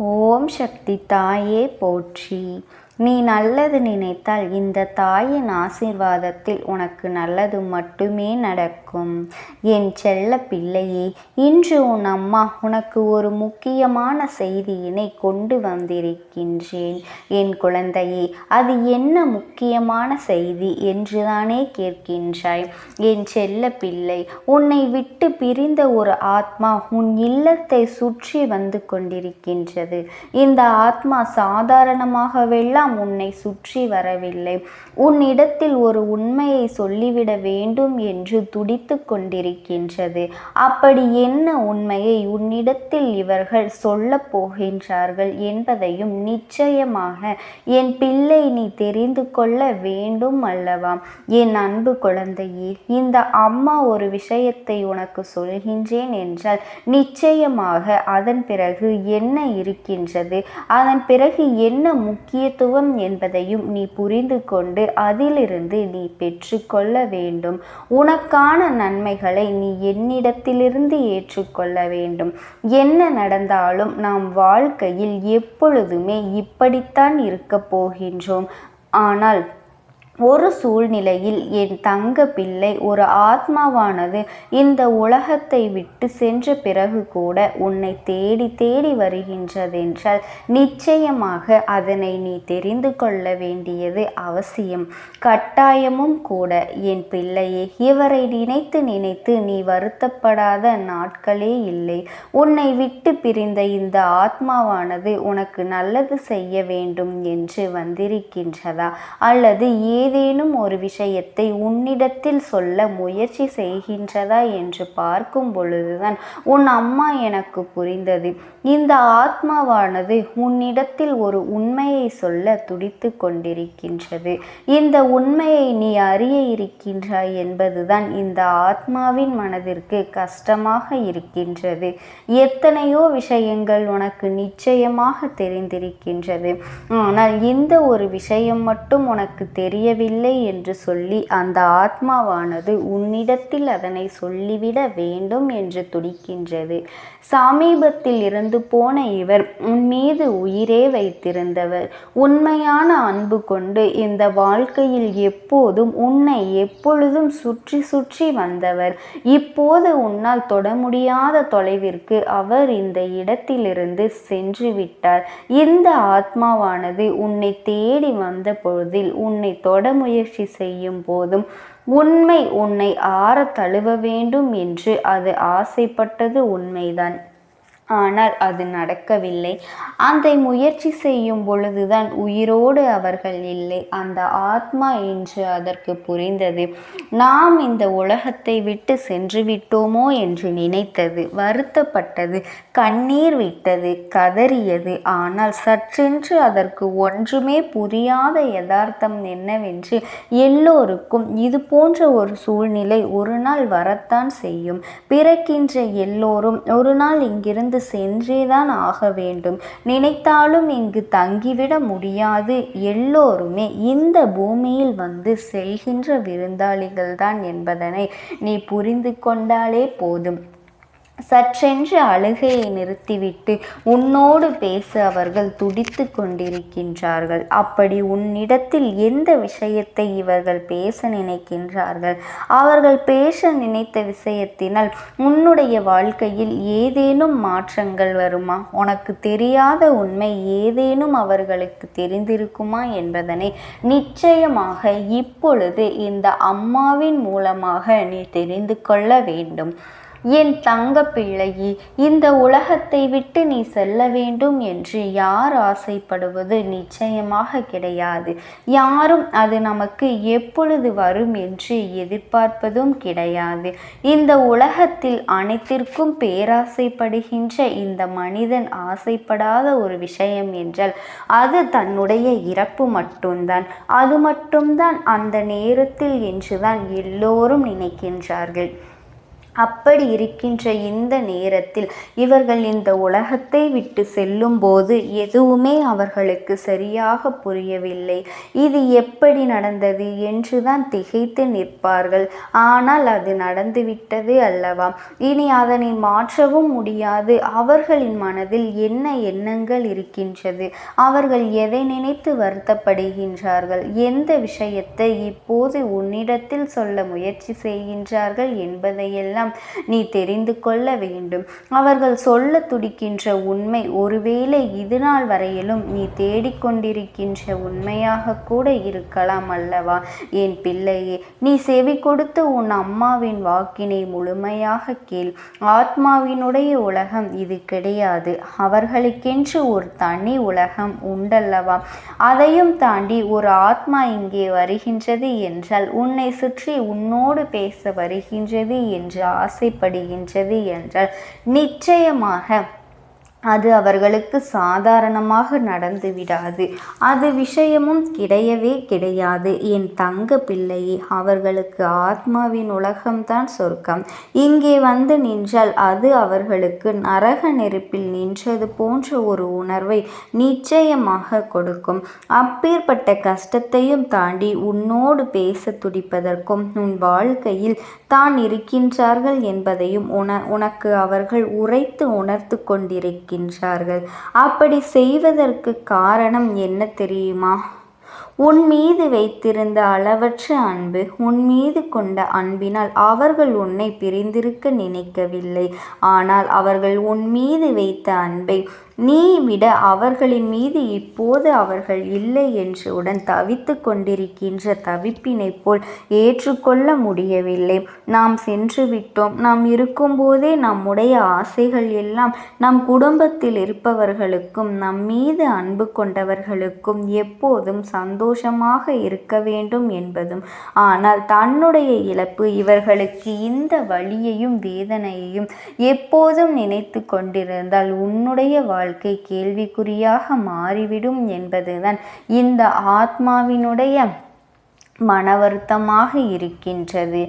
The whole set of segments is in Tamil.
ஓம் சக்தி தாயே போற்றி. நீ நல்லது நினைத்தால் இந்த தாயின் ஆசீர்வாதத்தில் உனக்கு நல்லது மட்டுமே நடக்கும். என் செல்ல பிள்ளையே இன்று உன் அம்மா உனக்கு ஒரு முக்கியமான செய்தியினை கொண்டு வந்திருக்கின்றேன். என் குழந்தையே அது என்ன முக்கியமான செய்தி என்றுதானே கேட்கின்றாய். என் செல்ல பிள்ளை உன்னை விட்டு பிரிந்த ஒரு ஆத்மா உன் இல்லத்தை சுற்றி வந்து கொண்டிருக்கின்றது. இந்த ஆத்மா சாதாரணமாகவெல்லாம் உன்னை சுற்றி வரவில்லை. உன்னிடத்தில் ஒரு உண்மையை சொல்லிவிட வேண்டும் என்று துடித்து கொண்டிருக்கின்றது. அப்படி என்ன உண்மையை உன்னிடத்தில் இவர்கள் சொல்லப் போகின்றார்கள் என்பதையும் நிச்சயமாக என் பிள்ளை நீ தெரிந்து கொள்ள வேண்டும் அல்லவா? என் அன்பு குழந்தையே இந்த அம்மா ஒரு விஷயத்தை உனக்கு சொல்கின்றேன் என்றால் நிச்சயமாக அதன் பிறகு என்ன இருக்கின்றது? அதன் பிறகு என்ன முக்கியத்துவம் என்பதையும் நீ புரிந்து கொண்டு அதிலிருந்து நீ பெற்றுக்கொள்ள வேண்டும். உனக்கான நன்மைகளை நீ என்னிடத்திலிருந்து ஏற்றுக்கொள்ள வேண்டும். என்ன நடந்தாலும் நாம் வாழ்க்கையில் எப்பொழுதுமே இப்படித்தான் இருக்கப் போகின்றோம். ஆனால் ஒரு சூழ்நிலையில் என் தங்க பிள்ளை ஒரு ஆத்மாவானது இந்த உலகத்தை விட்டு சென்ற பிறகு கூட உன்னை தேடி தேடி வருகின்றதென்றால் நிச்சயமாக அதனை நீ தெரிந்து கொள்ள வேண்டியது அவசியம். கட்டாயமும் கூட என் பிள்ளையே இவரை நினைத்து நினைத்து நீ வருத்தப்படாத நாட்களே இல்லை. உன்னை விட்டு பிரிந்த இந்த ஆத்மாவானது உனக்கு நல்லது செய்ய வேண்டும் என்று வந்திருக்கின்றதா? அல்லது ஏ ஏதேனும் ஒரு விஷயத்தை உன்னிடத்தில் சொல்ல முயற்சி செய்கின்றதா என்று பார்க்கும் பொழுதுதான் உன் அம்மா எனக்கு புரிந்தது. இந்த ஆத்மாவானது உன்னிடத்தில் ஒரு உண்மையை சொல்ல துடித்து கொண்டிருக்கின்றது. இந்த உண்மையை நீ அறிய இருக்கின்றாய் என்பதுதான் இந்த ஆத்மாவின் மனதிற்கு கஷ்டமாக இருக்கின்றது. எத்தனையோ விஷயங்கள் உனக்கு நிச்சயமாக தெரிந்திருக்கின்றது. ஆனால் இந்த ஒரு விஷயம் மட்டும் உனக்கு தெரிய முடியவில்லை என்று சொல்லி அந்த ஆத்மாவானது உன்னிடத்தில் அதனை சொல்லிவிட வேண்டும் என்று துடிக்கின்றது. சமீபத்தில் இருந்து போன இவர் உன் மீது உயிரே வைத்திருந்தவர். உண்மையான அன்பு கொண்டு இந்த வாழ்க்கையில் எப்போதும் உன்னை எப்பொழுதும் சுற்றி சுற்றி வந்தவர். இப்போது உன்னால் தொட முடியாத தொலைவிற்கு அவர் இந்த இடத்திலிருந்து சென்று விட்டார் இந்த ஆத்மாவானது உன்னை தேடி வந்த பொழுதில் உன்னை தொட முயற்சி செய்யும் போதும் உண்மை உன்னை ஆற தழுவ வேண்டும் என்று அது ஆசைப்பட்டது உண்மைதான். ஆனால் அது நடக்கவில்லை. அந்த முயற்சி செய்யும் பொழுதுதான் உயிரோடு அவர்கள் இல்லை. அந்த ஆத்மா என்று அதற்கு புரிந்தது. நாம் இந்த உலகத்தை விட்டு சென்று விட்டோமோ என்று நினைத்தது. வருத்தப்பட்டது. கண்ணீர் விட்டது. கதறியது. ஆனால் சற்றென்று அதற்கு ஒன்றுமே புரியாத யதார்த்தம் என்னவென்று எல்லோருக்கும் இது போன்ற ஒரு சூழ்நிலை ஒரு நாள் வரத்தான் செய்யும். பிறக்கின்ற எல்லோரும் ஒரு நாள் இங்கிருந்து இங்கிருந்து சென்றேதான் ஆக வேண்டும். நினைத்தாலும் இங்கு தங்கிவிட முடியாது. எல்லோருமே இந்த பூமியில் வந்து செல்கின்ற விருந்தாளிகள் தான் என்பதனை நீ புரிந்து கொண்டாலே போதும். சற்றென்று அழுகையை நிறுத்திவிட்டு உன்னோடு பேச அவர்கள் துடித்து கொண்டிருக்கின்றார்கள். அப்படி உன்னிடத்தில் எந்த விஷயத்தை இவர்கள் பேச நினைக்கின்றார்கள்? அவர்கள் பேச நினைத்த விஷயத்தினால் உன்னுடைய வாழ்க்கையில் ஏதேனும் மாற்றங்கள் வருமா? உனக்கு தெரியாத உண்மை ஏதேனும் அவர்களுக்கு தெரிந்திருக்குமா என்பதனை நிச்சயமாக இப்பொழுது இந்த அம்மாவின் மூலமாக நீ தெரிந்து கொள்ள வேண்டும். என் தங்க பிள்ளையே இந்த உலகத்தை விட்டு நீ செல்ல வேண்டும் என்று யார் ஆசைப்படுவது நிச்சயமாக கிடையாது. யாரும் அது நமக்கு எப்பொழுது வரும் என்று எதிர்பார்ப்பதும் கிடையாது. இந்த உலகத்தில் அனைத்திற்கும் பேராசைப்படுகின்ற இந்த மனிதன் ஆசைப்படாத ஒரு விஷயம் என்றால் அது தன்னுடைய இறப்பு மட்டும்தான். அது மட்டும்தான் அந்த நேரத்தில் என்றுதான் எல்லோரும் நினைக்கின்றார்கள். அப்படி இருக்கின்ற இந்த நேரத்தில் இவர்கள் இந்த உலகத்தை விட்டு செல்லும்போது எதுவுமே அவர்களுக்கு சரியாக புரியவில்லை. இது எப்படி நடந்தது என்றுதான் திகைத்து நிற்பார்கள். ஆனால் அது நடந்துவிட்டது அல்லவா? இனி அதனை மாற்றவும் முடியாது. அவர்களின் மனதில் என்ன எண்ணங்கள் இருக்கின்றது? அவர்கள் எதை நினைத்து வருத்தப்படுகின்றார்கள்? எந்த விஷயத்தை இப்போது உன்னிடத்தில் சொல்ல முயற்சி செய்கின்றார்கள் என்பதையெல்லாம் நீ தெரிந்து கொள்ள வேண்டும். அவர்கள் சொல்ல துடிக்கின்ற உண்மை ஒருவேளை இது நாள் வரையிலும் நீ தேடிக்கொண்டிருக்கின்ற உண்மையாக கூட இருக்கலாம் அல்லவா? என் பிள்ளையே நீ செவி கொடுத்து உன் அம்மாவின் வாக்கினை முழுமையாக கேள். ஆத்மாவினுடைய உலகம் இது கிடையாது. அவர்களுக்கென்று ஒரு தனி உலகம் உண்டல்லவா? அதையும் தாண்டி ஒரு ஆத்மா இங்கே வருகின்றது என்றால் உன்னை சுற்றி உன்னோடு பேச வருகின்றது என்றால் ஆசைப்படுகின்றது என்றால் நிச்சயமாக அது அவர்களுக்கு சாதாரணமாக நடந்து விடாது. அது விஷயமும் கிடையவே கிடையாது. என் தங்க பிள்ளையே அவர்களுக்கு ஆத்மாவின் உலகம்தான் சொர்க்கம். இங்கே வந்து நின்றால் அது அவர்களுக்கு நரக நெருப்பில் நின்றது போன்ற ஒரு உணர்வை நிச்சயமாக கொடுக்கும். அப்பேற்பட்ட கஷ்டத்தையும் தாண்டி உன்னோடு பேச துடிப்பதற்கும் உன் வாழ்க்கையில் தான் இருக்கின்றார்கள் என்பதையும் உன உனக்கு அவர்கள் உரைத்து உணர்த்து கொண்டிருக்க இருக்கின்றார்கள் அப்படி செய்வதற்கு காரணம் என்ன தெரியுமா? உன் மீது வைத்திருந்த அளவற்ற அன்பு உன் மீது கொண்ட அன்பினால் அவர்கள் உன்னை பிரிந்திருக்க நினைக்கவில்லை. ஆனால் அவர்கள் உன் மீது வைத்த அன்பை நீ விட அவர்களின் மீது இப்போது அவர்கள் இல்லை என்றுடன் தவித்து கொண்டிருக்கின்ற தவிப்பினை போல் ஏற்றுக்கொள்ள முடியவில்லை. நாம் சென்று விட்டோம் நாம் இருக்கும்போதே நம்முடைய ஆசைகள் எல்லாம் நம் குடும்பத்தில் இருப்பவர்களுக்கும் நம் மீது அன்பு கொண்டவர்களுக்கும் எப்போதும் சந்தோஷமாக இருக்க வேண்டும் என்பதும் ஆனால் தன்னுடைய இழப்பு இவர்களுக்கு இந்த வழியையும் வேதனையையும் எப்போதும் நினைத்து கொண்டிருந்தால் உன்னுடைய வாழ் வாழ்க்கை கேள்விக்குறியாக மாறிவிடும் என்பதுதான். இந்த ஆத்மாவினுடைய மன வருத்தமாக இருக்கின்றது.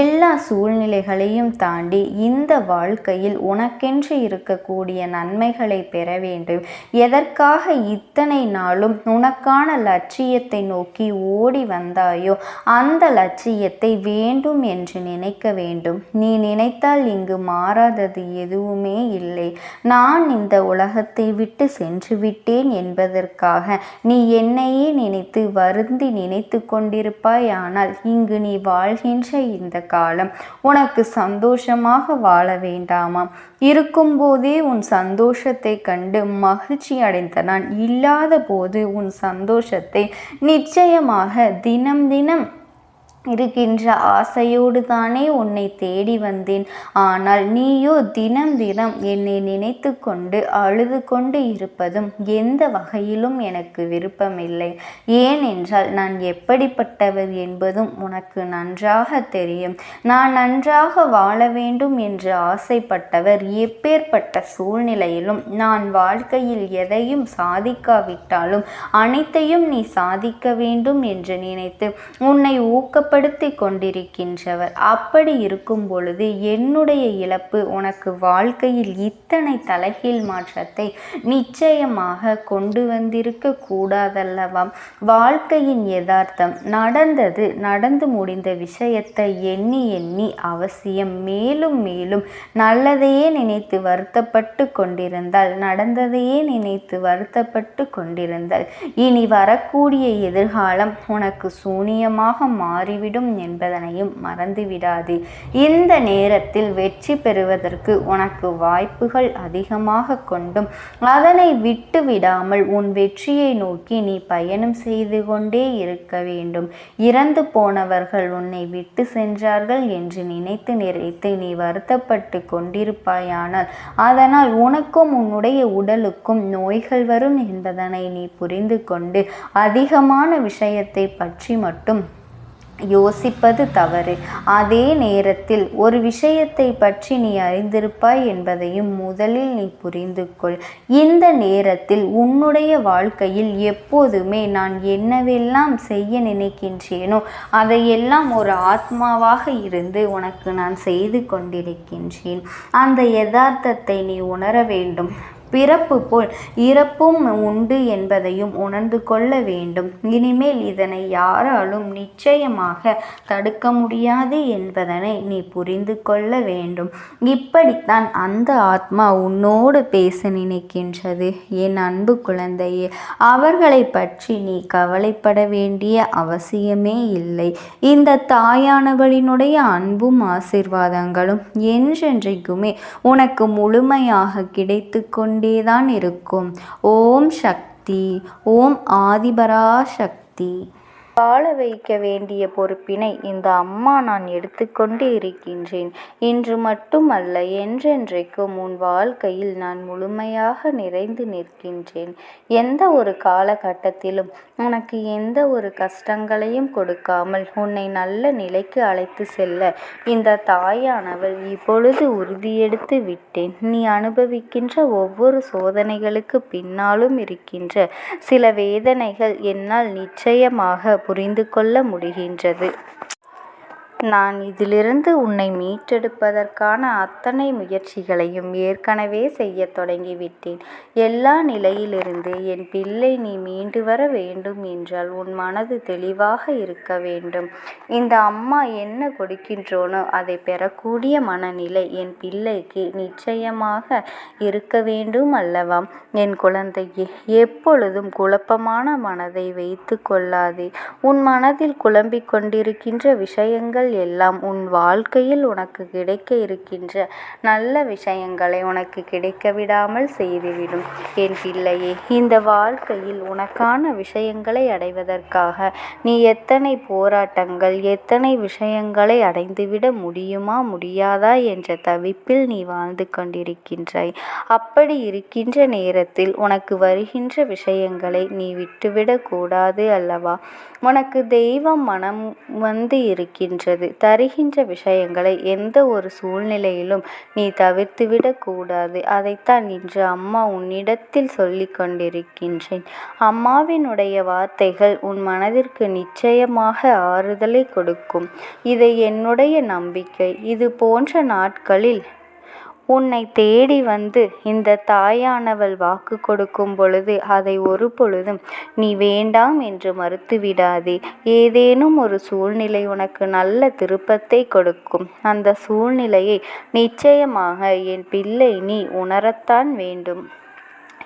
எல்லா சூழ்நிலைகளையும் தாண்டி இந்த வாழ்க்கையில் உனக்கென்று இருக்கக்கூடிய நன்மைகளை பெற வேண்டும். எதற்காக இத்தனை நாளும் உனக்கான லட்சியத்தை நோக்கி ஓடி வந்தாயோ அந்த லட்சியத்தை வேண்டும் என்று நினைக்க வேண்டும். நீ நினைத்தால் இங்கு மாறாதது எதுவுமே இல்லை. நான் இந்த உலகத்தை விட்டு சென்று விட்டேன் என்பதற்காக நீ என்னையே நினைத்து வருந்தி நினைத்து கொண்டிருப்ப இருப்பாயானால் இங்கு நீ வாழ்கின்ற இந்த காலம் உனக்கு சந்தோஷமாக வாழ வேண்டாமா இருக்கும்போதே உன் சந்தோஷத்தை கண்டு மகிழ்ச்சி அடைந்த நான் இல்லாத போது உன் சந்தோஷத்தை நிச்சயமாக தினம் தினம் இருக்கின்ற ஆசையோடு தானே உன்னை தேடி வந்தேன். ஆனால் நீயோ தினம் தினம் என்னை நினைத்து கொண்டு அழுது கொண்டு இருப்பதும் எந்த வகையிலும் எனக்கு விருப்பமில்லை. ஏனென்றால் நான் எப்படிப்பட்டவர் என்பதும் உனக்கு நன்றாக தெரியும். நான் நன்றாக வாழ வேண்டும் என்று ஆசைப்பட்டவர் எப்பேற்பட்ட சூழ்நிலையிலும் நான் வாழ்க்கையில் எதையும் சாதிக்காவிட்டாலும் அனைத்தையும் நீ சாதிக்க வேண்டும் என்று நினைத்து உன்னை ஊக்கப்ப ஏற்படுத்தி கொண்டிருக்கின்றவர். அப்படி இருக்கும் பொழுது என்னுடைய இழப்பு உனக்கு வாழ்க்கையில் இத்தனை தலைகீழ் மாற்றத்தை நிச்சயமாக கொண்டு வந்திருக்க கூடாதல்லவா? வாழ்க்கையின் யதார்த்தம் நடந்தது நடந்து முடிந்த விஷயத்தை எண்ணி எண்ணி அவசியம் மேலும் மேலும் நல்லதையே நினைத்து வருத்தப்பட்டு கொண்டிருந்தால் நடந்ததையே நினைத்து வருத்தப்பட்டு கொண்டிருந்தால் இனி வரக்கூடிய எதிர்காலம் உனக்கு சூனியமாக மாறிவிடும். போய்விடும் என்பதனையும் மறந்துவிடாது. இந்த நேரத்தில் வெற்றி பெறுவதற்கு உனக்கு வாய்ப்புகள் அதிகமாக கொண்டும் அதனை விட்டு விடாமல் உன் வெற்றியை நோக்கி நீ பயணம் செய்து கொண்டே இருக்க வேண்டும். இறந்து போனவர்கள் உன்னை விட்டு சென்றார்கள் என்று நினைத்து நிறைத்து நீ வருத்தப்பட்டு கொண்டிருப்பாயானால் அதனால் உனக்கும் உன்னுடைய உடலுக்கும் நோய்கள் வரும் என்பதனை நீ புரிந்து கொண்டு அதிகமான விஷயத்தை பற்றி மட்டும் யோசிப்பது தவறு. அதே நேரத்தில் ஒரு விஷயத்தை பற்றி நீ அறிந்திருப்பாய் என்பதையும் முதலில் நீ புரிந்து கொள் இந்த நேரத்தில் உன்னுடைய வாழ்க்கையில் எப்போதுமே நான் என்னவெல்லாம் செய்ய நினைக்கின்றேனோ அதையெல்லாம் ஒரு ஆத்மாவாக இருந்து உனக்கு நான் செய்து கொண்டிருக்கின்றேன். அந்த யதார்த்தத்தை நீ உணர வேண்டும். பிறப்பு போல் இறப்பும் உண்டு என்பதையும் உணர்ந்து கொள்ள வேண்டும். இனிமேல் இதனை யாராலும் நிச்சயமாக தடுக்க முடியாது என்பதனை நீ புரிந்து கொள்ள வேண்டும். இப்படித்தான் அந்த ஆத்மா உன்னோடு பேச நினைக்கின்றது. என் அன்பு குழந்தையே அவர்களை பற்றி நீ கவலைப்பட வேண்டிய அவசியமே இல்லை. இந்த தாயானவளினுடைய அன்பும் ஆசிர்வாதங்களும் என்றென்றைக்குமே உனக்கு முழுமையாக கிடைத்து கொண்டு கொண்டேதான் இருக்கும். ஓம் சக்தி ஓம் ஆதிபரா சக்தி வாழ வைக்க வேண்டிய பொறுப்பினை இந்த அம்மா நான் எடுத்துக்கொண்டு இருக்கின்றேன். இன்று மட்டுமல்ல என்றென்றைக்கும் உன் வாழ்க்கையில் நான் முழுமையாக நிறைந்து நிற்கின்றேன். எந்த ஒரு காலகட்டத்திலும் உனக்கு எந்த ஒரு கஷ்டங்களையும் கொடுக்காமல் உன்னை நல்ல நிலைக்கு அழைத்து செல்ல இந்த தாயானவள் இப்பொழுது உறுதியெடுத்து விட்டேன். நீ அனுபவிக்கின்ற ஒவ்வொரு சோதனைகளுக்கு பின்னாலும் இருக்கின்ற சில வேதனைகள் என்னால் நிச்சயமாக புரிந்து கொள்ள முடிகின்றது. நான் இதிலிருந்து உன்னை மீட்டெடுப்பதற்கான அத்தனை முயற்சிகளையும் ஏற்கனவே செய்யத் தொடங்கிவிட்டேன். எல்லா நிலையிலிருந்து என் பிள்ளை நீ மீண்டு வர வேண்டும் என்றால் உன் மனது தெளிவாக இருக்க வேண்டும். இந்த அம்மா என்ன கொடுக்கின்றோனோ அதை பெறக்கூடிய மனநிலை என் பிள்ளைக்கு நிச்சயமாக இருக்க வேண்டும் அல்லவா? என் குழந்தையே எப்பொழுதும் குழப்பமான மனதை வைத்து கொள்ளாதே. உன் மனதில் குழம்பிக் கொண்டிருக்கின்ற விஷயங்கள் எல்லாம் உன் வாழ்க்கையில் உனக்கு கிடைக்க இருக்கின்ற நல்ல விஷயங்களை உனக்கு கிடைக்க விடாமல் செய்துவிடும். என் பிள்ளையே இந்த வாழ்க்கையில் உனக்கான விஷயங்களை அடைவதற்காக நீ எத்தனை போராட்டங்கள் எத்தனை விஷயங்களை அடைந்துவிட முடியுமா முடியாதா என்ற தவிப்பில் நீ வாழ்ந்து கொண்டிருக்கின்றாய். அப்படி இருக்கின்ற நேரத்தில் உனக்கு வருகின்ற விஷயங்களை நீ விட்டுவிடக்கூடாது அல்லவா? உனக்கு தெய்வம் மனம் வந்து இருக்கின்றது. தருகின்ற விஷயங்களை எந்த ஒரு சூழ்நிலையிலும் நீ தவிர்த்துவிடக் கூடாது. அதைத்தான் இன்று அம்மா உன்னிடத்தில் சொல்லி கொண்டிருக்கின்றேன். அம்மாவினுடைய வார்த்தைகள் உன் மனதிற்கு நிச்சயமாக ஆறுதலை கொடுக்கும். இதை என்னுடைய நம்பிக்கை. இது போன்ற நாட்களில் உன்னை தேடி வந்து இந்த தாயானவள் வாக்கு கொடுக்கும் பொழுது அதை ஒரு பொழுதும் நீ வேண்டாம் என்று மறுத்து விடாதே. ஏதேனும் ஒரு சூழ்நிலை உனக்கு நல்ல திருப்பத்தை கொடுக்கும். அந்த சூழ்நிலையை நிச்சயமாக என் பிள்ளை நீ உணரத்தான் வேண்டும்.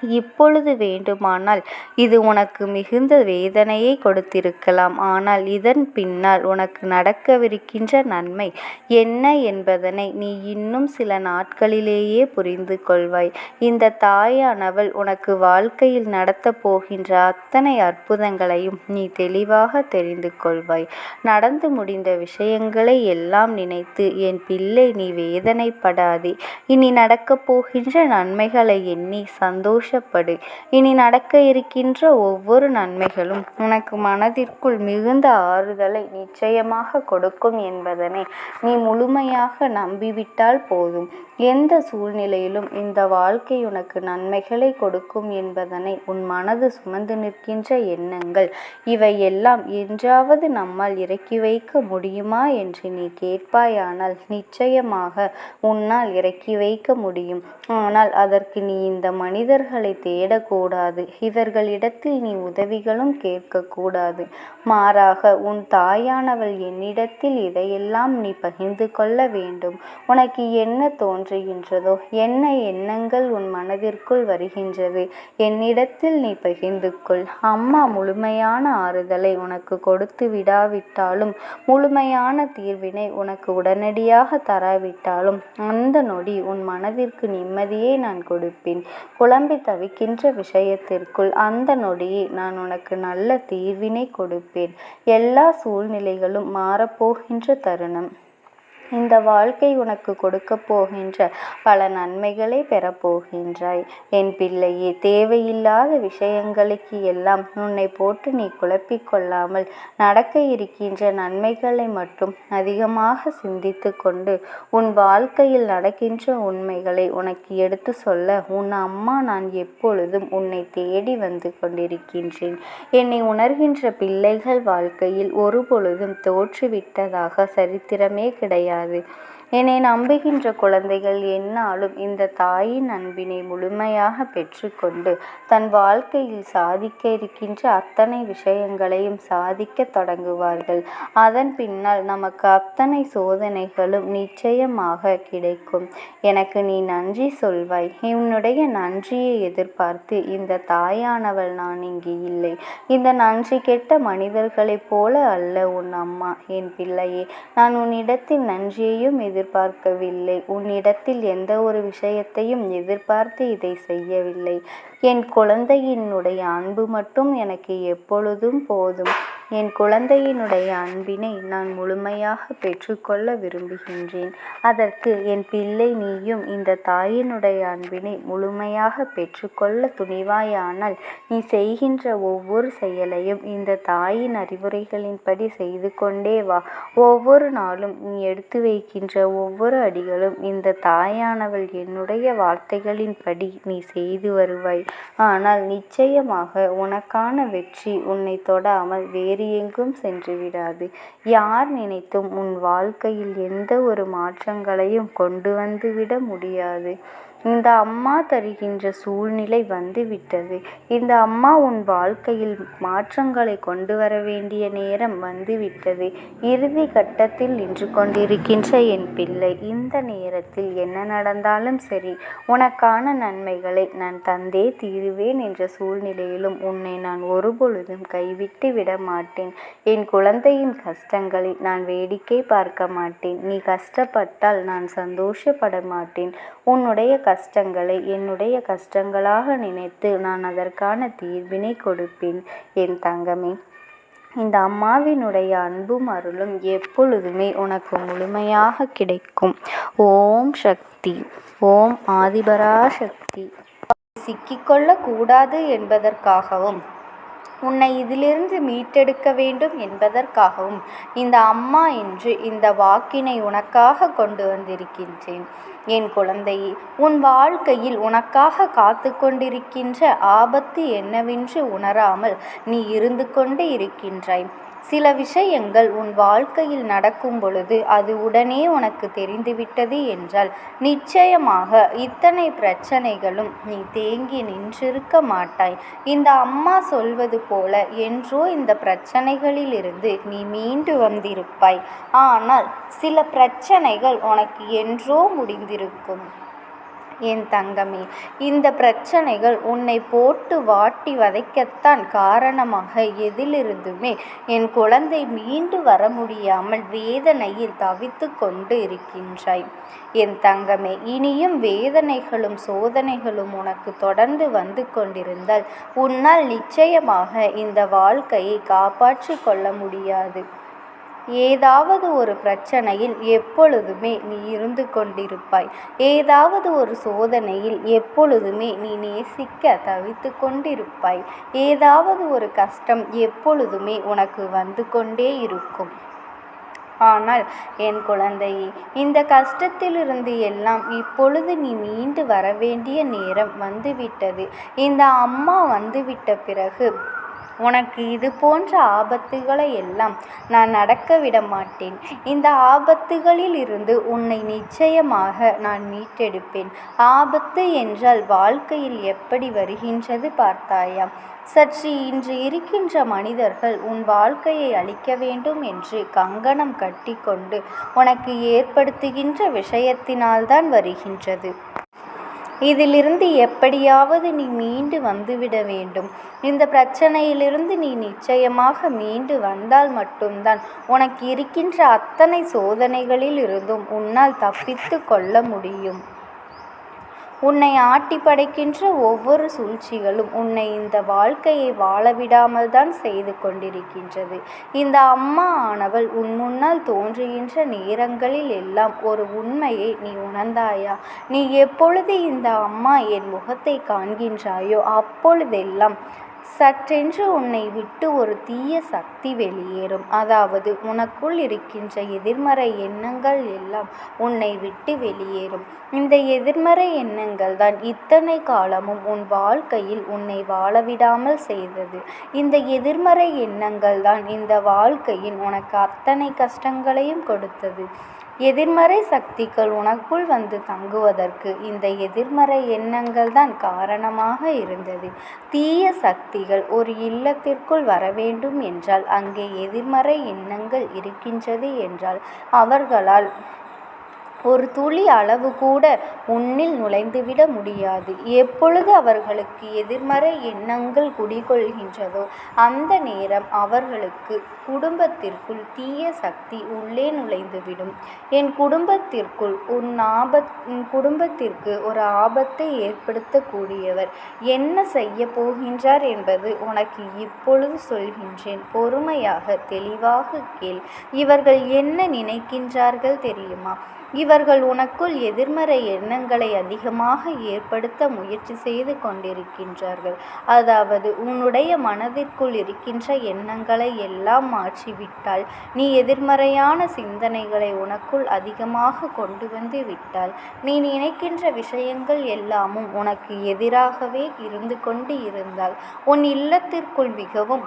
இப்பொழுது வேண்டுமானால் இது உனக்கு மிகுந்த வேதனையை கொடுத்திருக்கலாம். ஆனால் இதன் பின்னால் உனக்கு நடக்கவிருக்கின்ற நன்மை என்ன என்பதனை நீ இன்னும் சில நாட்களிலேயே புரிந்து கொள்வாய். இந்த தாயானவள் உனக்கு வாழ்க்கையில் நடத்தப் போகின்ற அத்தனை அற்புதங்களையும் நீ தெளிவாக தெரிந்து கொள்வாய். நடந்து முடிந்த விஷயங்களை எல்லாம் நினைத்து என் பிள்ளை நீ வேதனைப்படாதே. இனி நடக்கப் போகின்ற நன்மைகளை எண்ணி சந்தோஷ சந்தோஷப்படு. இனி நடக்க இருக்கின்ற ஒவ்வொரு நன்மைகளும் உனக்கு மனதிற்குள் மிகுந்த ஆறுதலை நிச்சயமாக கொடுக்கும் என்பதனை நீ முழுமையாக நம்பிவிட்டால் போதும். எந்த சூழ்நிலையிலும் இந்த வாழ்க்கை உனக்கு நன்மைகளை கொடுக்கும் என்பதனை உன் மனது சுமந்து நிற்கின்ற எண்ணங்கள் இவை எல்லாம் என்றாவது நம்மால் இறக்கி வைக்க முடியுமா என்று நீ கேட்பாயானால் நிச்சயமாக உன்னால் இறக்கி வைக்க முடியும். ஆனால் அதற்கு நீ இந்த மனிதர்கள் தேடக்கூடாது. இவர்களிடத்தில் நீ உதவிகளும் கேட்கக்கூடாது. மாறாக உன் தாயானவள் என்னிடத்தில் இதையெல்லாம் நீ பகிர்ந்து கொள்ள வேண்டும். உனக்கு என்ன தோன்றுகின்றதோ என்ன எண்ணங்கள் உன் மனதிற்குள் வருகின்றது என்னிடத்தில் நீ பகிர்ந்து கொள். அம்மா முழுமையான ஆறுதலை உனக்கு கொடுத்து விடாவிட்டாலும் முழுமையான தீர்வினை உனக்கு உடனடியாக தராவிட்டாலும் அந்த நொடி உன் மனதிற்கு நிம்மதியை நான் கொடுப்பேன். குழம்பி தவிக்கின்ற விஷயத்திற்குள் அந்த நொடியை நான் உனக்கு நல்ல தீர்வினை கொடுப்பேன். எல்லா சூழ்நிலைகளும் மாறப்போகின்ற தருணம். இந்த வாழ்க்கை உனக்கு கொடுக்கப் போகின்ற பல நன்மைகளை பெறப்போகின்றாய் என் பிள்ளையே தேவையில்லாத விஷயங்களுக்கு எல்லாம் உன்னை போட்டு நீ குழப்பிக்கொள்ளாமல் நடக்க இருக்கின்ற நன்மைகளை மட்டும் அதிகமாக சிந்தித்து கொண்டு உன் வாழ்க்கையில் நடக்கின்ற உண்மைகளை உனக்கு எடுத்து சொல்ல உன் அம்மா நான் எப்பொழுதும் உன்னை தேடி வந்து கொண்டிருக்கின்றேன். என்னை உணர்கின்ற பிள்ளைகள் வாழ்க்கையில் ஒரு பொழுதும் தோற்றுவிட்டதாக சரித்திரமே கிடையாது. கிடையாது என்னை நம்புகின்ற குழந்தைகள் என்னாலும் இந்த தாயின் அன்பினை முழுமையாக பெற்றுக்கொண்டு தன் வாழ்க்கையில் சாதிக்க இருக்கின்ற அத்தனை விஷயங்களையும் சாதிக்க தொடங்குவார்கள். அதன் பின்னால் நமக்கு அத்தனை சோதனைகளும் நிச்சயமாக கிடைக்கும். எனக்கு நீ நன்றி சொல்வாய். உன்னுடைய நன்றியை எதிர்பார்த்து இந்த தாயானவள் நான் இங்கு இல்லை. இந்த நன்றி கெட்ட மனிதர்களைப் போல அல்ல உன் அம்மா என் பிள்ளையே. நான் உன்னிடத்தில் நன்றியையும் எதிர் எதிர்பார்க்கவில்லை. உன்னிடத்தில் எந்த ஒரு விஷயத்தையும் எதிர்பார்த்து இதை செய்யவில்லை. என் குழந்தையினுடைய அன்பு மட்டும் எனக்கு எப்பொழுதும் போதும். என் குழந்தையினுடைய அன்பினை நான் முழுமையாக பெற்றுக்கொள்ள விரும்புகின்றேன். அதற்கு என் பிள்ளை நீயும் இந்த தாயினுடைய அன்பினை முழுமையாக பெற்றுக்கொள்ள துணிவாயானால் நீ செய்கின்ற ஒவ்வொரு செயலையும் இந்த தாயின் அறிவுரைகளின்படி செய்து கொண்டே வா. ஒவ்வொரு நாளும் நீ எடுத்து வைக்கின்ற ஒவ்வொரு அடிகளும் இந்த தாயானவள் என்னுடைய வார்த்தைகளின்படி நீ செய்து வருவாய். ஆனால் நிச்சயமாக உனக்கான வெற்றி உன்னை தொடாமல் வேறு வேறு எங்கும் சென்று விடாது. யார் நினைத்தும் உன் வாழ்க்கையில் எந்த ஒரு மாற்றங்களையும் கொண்டு வந்து விட முடியாது. இந்த அம்மா தருகின்ற சூழ்நிலை வந்துவிட்டது. இந்த அம்மா உன் வாழ்க்கையில் மாற்றங்களை கொண்டு வர வேண்டிய நேரம் வந்துவிட்டது. இறுதி கட்டத்தில் நின்று கொண்டிருக்கின்ற என் பிள்ளை இந்த நேரத்தில் என்ன நடந்தாலும் சரி உனக்கான நன்மைகளை நான் தந்தே தீருவேன் என்ற சூழ்நிலையிலும் உன்னை நான் ஒருபொழுதும் கைவிட்டு விட மாட்டேன். என் குழந்தையின் கஷ்டங்களை நான் வேடிக்கை பார்க்க மாட்டேன். நீ கஷ்டப்பட்டால் நான் சந்தோஷப்பட மாட்டேன். உன்னுடைய கஷ்டங்களை என்னுடைய கஷ்டங்களாக நினைத்து நான் அதற்கான தீர்வினை கொடுப்பேன் என் தங்கமே. இந்த அம்மாவினுடைய அன்பும் அருளும் எப்பொழுதுமே உனக்கு முழுமையாக கிடைக்கும். ஓம் சக்தி ஓம் ஆதிபரா சக்தி சிக்கிக்கொள்ளக்கூடாது என்பதற்காகவும் உன்னை இதிலிருந்து மீட்டெடுக்க வேண்டும் என்பதற்காகவும் இந்த அம்மா என்று இந்த வாக்கினை உனக்காக கொண்டு வந்திருக்கின்றேன். என் குழந்தையே உன் வாழ்க்கையில் உனக்காக காத்து கொண்டிருக்கின்ற ஆபத்து என்னவென்று உணராமல் நீ இருந்து கொண்டு இருக்கின்றாய். சில விஷயங்கள் உன் வாழ்க்கையில் நடக்கும் பொழுது அது உடனே உனக்கு தெரிந்துவிட்டது என்றால் நிச்சயமாக இத்தனை பிரச்சனைகளும் நீ தேங்கி நின்றிருக்க மாட்டாய். இந்த அம்மா சொல்வது போல என்றோ இந்த பிரச்சனைகளிலிருந்து நீ மீண்டு வந்திருப்பாய். ஆனால் சில பிரச்சனைகள் உனக்கு என்றோ முடிந்திருக்கும். என் தங்கமே இந்த பிரச்சனைகள் உன்னை போட்டு வாட்டி வதைக்கத்தான் காரணமாக எதிலிருந்துமே என் குழந்தை மீண்டு வர முடியாமல் வேதனையில் தவித்து கொண்டு இருக்கின்றாய். என் தங்கமே இனியும் வேதனைகளும் சோதனைகளும் உனக்கு தொடர்ந்து வந்து கொண்டிருந்தால் உன்னால் நிச்சயமாக இந்த வாழ்க்கையை காப்பாற்றி கொள்ள முடியாது. ஏதாவது ஒரு பிரச்சனையில் எப்பொழுதுமே நீ இருந்து கொண்டிருப்பாய். ஏதாவது ஒரு சோதனையில் எப்பொழுதுமே நீ நேசிக்க தவித்து கொண்டிருப்பாய். ஏதாவது ஒரு கஷ்டம் எப்பொழுதுமே உனக்கு வந்து கொண்டே இருக்கும். ஆனால் என் குழந்தையே இந்த கஷ்டத்திலிருந்து எல்லாம் இப்பொழுது நீ மீண்டு வர வேண்டிய நேரம் வந்துவிட்டது. இந்த அம்மா வந்துவிட்ட பிறகு உனக்கு இது போன்ற ஆபத்துகளை எல்லாம் நான் நடக்க விட மாட்டேன். இந்த ஆபத்துகளில் இருந்து உன்னை நிச்சயமாக நான் மீட்டெடுப்பேன். ஆபத்து என்றால் வாழ்க்கையில் எப்படி வருகின்றது பார்த்தாயா? சற்று இன்று இருக்கின்ற மனிதர்கள் உன் வாழ்க்கையை அழிக்க வேண்டும் என்று கங்கணம் கட்டிக்கொண்டு உனக்கு ஏற்படுத்துகின்ற விஷயத்தினால்தான் வருகின்றது. இதிலிருந்து எப்படியாவது நீ மீண்டு வந்துவிட வேண்டும். இந்த பிரச்சனையிலிருந்து நீ நிச்சயமாக மீண்டு வந்தால் மட்டும்தான் உனக்கு இருக்கின்ற அத்தனை சோதனைகளில் இருந்தும் உன்னால் தப்பித்து கொள்ள முடியும். உன்னை ஆட்டி படைக்கின்ற ஒவ்வொரு சூழ்ச்சிகளும் உன்னை இந்த வாழ்க்கையை வாழவிடாமல் தான் செய்து கொண்டிருக்கின்றது. இந்த அம்மா ஆனவள் உன் முன்னால் தோன்றுகின்ற நேரங்களில் எல்லாம் ஒரு உண்மையை நீ உணர்ந்தாயா? நீ எப்பொழுது இந்த அம்மா என் முகத்தை காண்கின்றாயோ அப்பொழுதெல்லாம் சற்றென்று உன்னை விட்டு ஒரு தீய சக்தி வெளியேறும். அதாவது உனக்குள் இருக்கின்ற எதிர்மறை எண்ணங்கள் எல்லாம் உன்னை விட்டு வெளியேறும். இந்த எதிர்மறை எண்ணங்கள் தான் இத்தனை காலமும் உன் வாழ்க்கையில் உன்னை வாழவிடாமல் செய்தது. இந்த எதிர்மறை எண்ணங்கள் தான் இந்த வாழ்க்கையில் உனக்கு அத்தனை கஷ்டங்களையும் கொடுத்தது. எதிர்மறை சக்திகள் உனக்குள் வந்து தங்குவதற்கு இந்த எதிர்மறை எண்ணங்கள் தான் காரணமாக இருந்தது. தீய சக்திகள் ஒரு இல்லத்திற்குள் வர வேண்டும் என்றால் அங்கே எதிர்மறை எண்ணங்கள் இருக்கின்றது என்றால் அவர்களால் ஒரு துளி அளவு கூட உன்னில் நுழைந்துவிட முடியாது. எப்பொழுது அவர்களுக்கு எதிர்மறை எண்ணங்கள் குடிகொள்கின்றதோ அந்த நேரம் அவர்களுக்கு குடும்பத்திற்குள் தீய சக்தி உள்ளே நுழைந்துவிடும். என் குடும்பத்திற்குள் உன் ஆபத் உன் குடும்பத்திற்கு ஒரு ஆபத்தை ஏற்படுத்தக்கூடியவர் என்ன செய்ய போகின்றார் என்பது உனக்கு இப்பொழுது சொல்கின்றேன். பொறுமையாக தெளிவாக கேள். இவர்கள் என்ன நினைக்கின்றார்கள் தெரியுமா? இவர்கள் உனக்குள் எதிர்மறை எண்ணங்களை அதிகமாக ஏற்படுத்த முயற்சி செய்து கொண்டிருக்கின்றார்கள். அதாவது உன்னுடைய மனதிற்குள் இருக்கின்ற எண்ணங்களை எல்லாம் மாற்றிவிட்டால் நீ எதிர்மறையான சிந்தனைகளை உனக்குள் அதிகமாக கொண்டு வந்து விட்டால் நீ நினைக்கின்ற விஷயங்கள் எல்லாமும் உனக்கு எதிராகவே இருந்து கொண்டு இருந்தால் உன் இல்லத்திற்குள் மிகவும்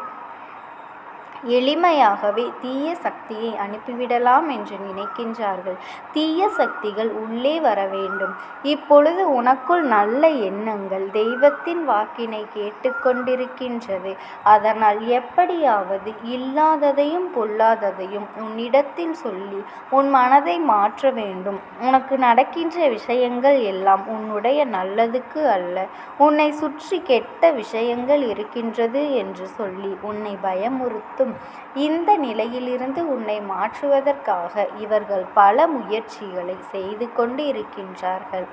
எளிமையாகவே தீய சக்தியை அனுப்பிவிடலாம் என்று நினைக்கின்றார்கள். தீய சக்திகள் உள்ளே வர வேண்டும். இப்பொழுது உனக்குள் நல்ல எண்ணங்கள் தெய்வத்தின் வாக்கினை கேட்டுக்கொண்டிருக்கின்றது. அதனால் எப்படியாவது இல்லாததையும் பொல்லாததையும் உன்னிடத்தில் சொல்லி உன் மனதை மாற்ற வேண்டும். உனக்கு நடக்கின்ற விஷயங்கள் எல்லாம் உன்னுடைய நல்லதுக்கு அல்ல. உன்னை சுற்றி கெட்ட விஷயங்கள் இருக்கின்றது என்று சொல்லி உன்னை பயமுறுத்தும். இந்த நிலையிலிருந்து உன்னை மாற்றுவதற்காக இவர்கள் பல முயற்சிகளை செய்து கொண்டு இருக்கின்றார்கள்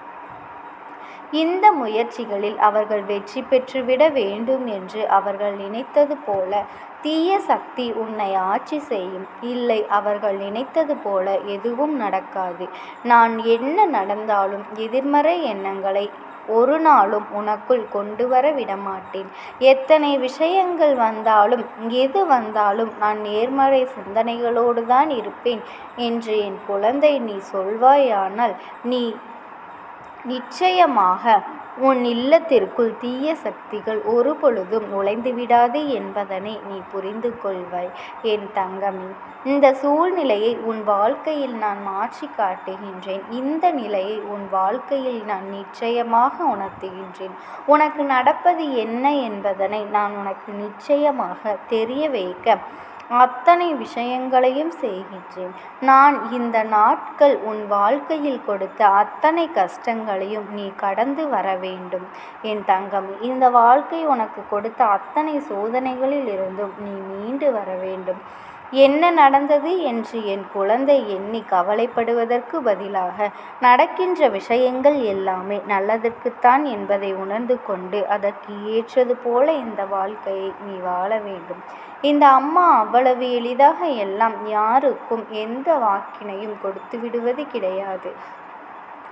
இந்த முயற்சிகளில் அவர்கள் வெற்றி பெற்றுவிட வேண்டும் என்று அவர்கள் நினைத்தது போல தீய சக்தி உன்னை ஆட்சி செய்யும். இல்லை அவர்கள் நினைத்தது போல எதுவும் நடக்காது. நான் என்ன நடந்தாலும் எதிர்மறை எண்ணங்களை ஒரு நாளும் உனக்குள் கொண்டு வர விடமாட்டேன். எத்தனை விஷயங்கள் வந்தாலும் எது வந்தாலும் நான் நேர்மறை சிந்தனைகளோடு தான் இருப்பேன் என்று என் குழந்தை நீ சொல்வாயானால் நீ நிச்சயமாக உன் இல்லத்திற்குள் தீய சக்திகள் ஒரு பொழுதும் நுழைந்துவிடாது என்பதனை நீ புரிந்து கொள்வாய். என் தங்கமே இந்த சூழ்நிலையை உன் வாழ்க்கையில் நான் மாற்றி காட்டுகின்றேன். இந்த நிலையை உன் வாழ்க்கையில் நான் நிச்சயமாக உணர்த்துகின்றேன். உனக்கு நடப்பது என்ன என்பதனை நான் உனக்கு நிச்சயமாக தெரிய வைக்க அத்தனை விஷயங்களையும் செய்கின்றேன். நான் இந்த நாட்கள் உன் வாழ்க்கையில் கொடுத்த அத்தனை கஷ்டங்களையும் நீ கடந்து வர வேண்டும். என் தங்கம் இந்த வாழ்க்கை உனக்கு கொடுத்த அத்தனை சோதனைகளில் இருந்தும் நீ மீண்டு வர வேண்டும். என்ன நடந்தது என்று என் குழந்தை எண்ணி கவலைப்படுவதற்கு பதிலாக நடக்கின்ற விஷயங்கள் எல்லாமே நல்லதற்குத்தான் என்பதை உணர்ந்து கொண்டு அதற்கு ஏற்றது போல இந்த வாழ்க்கையை நீ வாழ வேண்டும். இந்த அம்மா அவ்வளவு எளிதாக எல்லாம் யாருக்கும் எந்த வாக்கினையும் கொடுத்து விடுவது கிடையாது.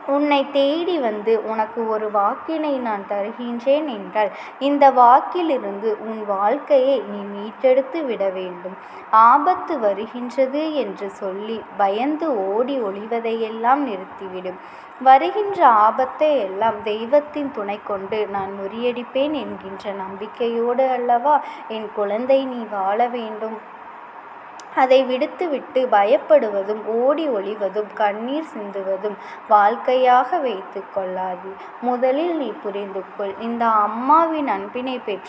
உன்னை தேடி வந்து உனக்கு ஒரு வாக்கினை நான் தருகின்றேன் என்றால் இந்த வாக்கிலிருந்து உன் வாழ்க்கையை நீ மீட்டெடுத்து விட வேண்டும். ஆபத்து வருகின்றது என்று சொல்லி பயந்து ஓடி ஒளிவதையெல்லாம் நிறுத்திவிடும் வருகின்ற ஆபத்தை எல்லாம் தெய்வத்தின் துணை கொண்டு நான் முறியடிப்பேன் என்கின்ற நம்பிக்கையோடு அல்லவா? என் குழந்தை நீ வாழ வேண்டும். அதை விடுத்துவிட்டு பயப்படுவதும் ஓடி ஒளிவதும் கண்ணீர் சிந்துவதும் வாழ்க்கையாக வைத்து கொள்ளாது. முதலில் நீ புரிந்து கொள் இந்த அம்மாவின் அன்பினை பெற்று